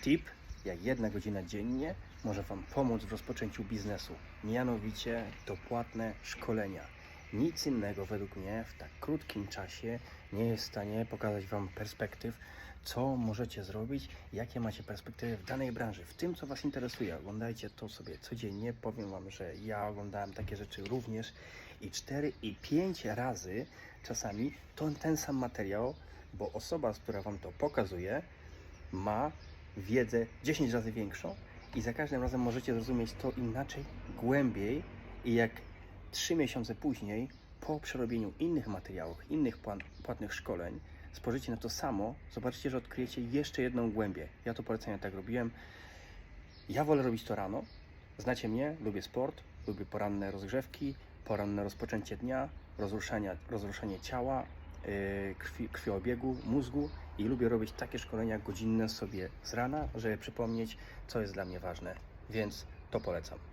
tip, jak jedna godzina dziennie może Wam pomóc w rozpoczęciu biznesu. Mianowicie dopłatne szkolenia. Nic innego według mnie w tak krótkim czasie nie jest w stanie pokazać Wam perspektyw, co możecie zrobić, jakie macie perspektywy w danej branży, w tym, co Was interesuje. Oglądajcie to sobie codziennie. Powiem Wam, że ja oglądałem takie rzeczy również i 4 i 5 razy czasami to ten sam materiał, bo osoba, która Wam to pokazuje, ma wiedzę 10 razy większą i za każdym razem możecie zrozumieć to inaczej, głębiej i jak 3 miesiące później, po przerobieniu innych materiałów, innych płatnych szkoleń, spojrzycie na to samo, zobaczycie, że odkryjecie jeszcze jedną głębię. Ja to polecenie tak robiłem. Ja wolę robić to rano. Znacie mnie, lubię sport, lubię poranne rozgrzewki, poranne rozpoczęcie dnia, rozruszanie ciała, krwi, krwiobiegu, mózgu i lubię robić takie szkolenia godzinne sobie z rana, żeby przypomnieć, co jest dla mnie ważne. Więc to polecam.